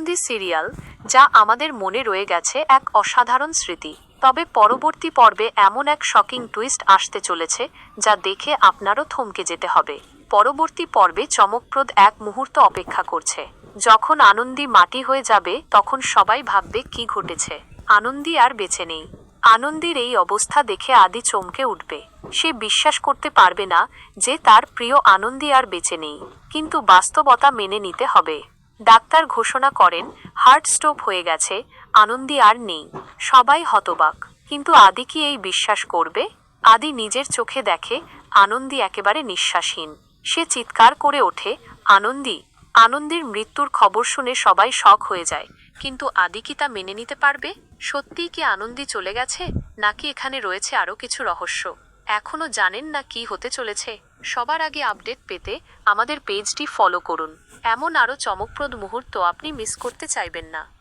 Anandi serial যা আমাদের মনে রয়ে গেছে এক অসাধারণ স্মৃতি। তবে পরবর্তী পর্বে এমন এক শকিং টুইস্ট আসতে চলেছে যা দেখে আপনারও থমকে যেতে হবে। পরবর্তী পর্বে চমকপ্রদ এক মুহূর্ত অপেক্ষা করছে। যখন আনন্দী মাটি হয়ে যাবে, তখন সবাই ভাববে কি ঘটেছে। আনন্দী আর বেঁচে নেই। আনন্দীর এই অবস্থা দেখে আদি চমকে উঠবে। সে বিশ্বাস করতে পারবে না যে তার প্রিয় আনন্দী আর বেঁচে নেই। কিন্তু বাস্তবতা মেনে নিতে হবে। ডাক্তার ঘোষণা করেন, হার্ট স্ট্রোক হয়ে গেছে, আনন্দি আর নেই। সবাই হতবাক। কিন্তু আদি কি এই বিশ্বাস করবে? আদি নিজের চোখে দেখে, আনন্দি একেবারে নিঃশ্বাসহীন। সে চিৎকার করে ওঠে, আনন্দি, আনন্দীর মৃত্যুর খবর শুনে সবাই শখ হয়ে যায়। কিন্তু আদি কি তা মেনে নিতে পারবে? সত্যিই কি আনন্দি চলে গেছে? নাকি এখানে রয়েছে আরও কিছু রহস্য? এখনও জানেন না কি হতে চলেছে? সবার আগে আপডেট পেতে আমাদের পেজটি ফলো করুন। এমন আরও চমকপ্রদ মুহূর্ত আপনি মিস করতে চাইবেন না।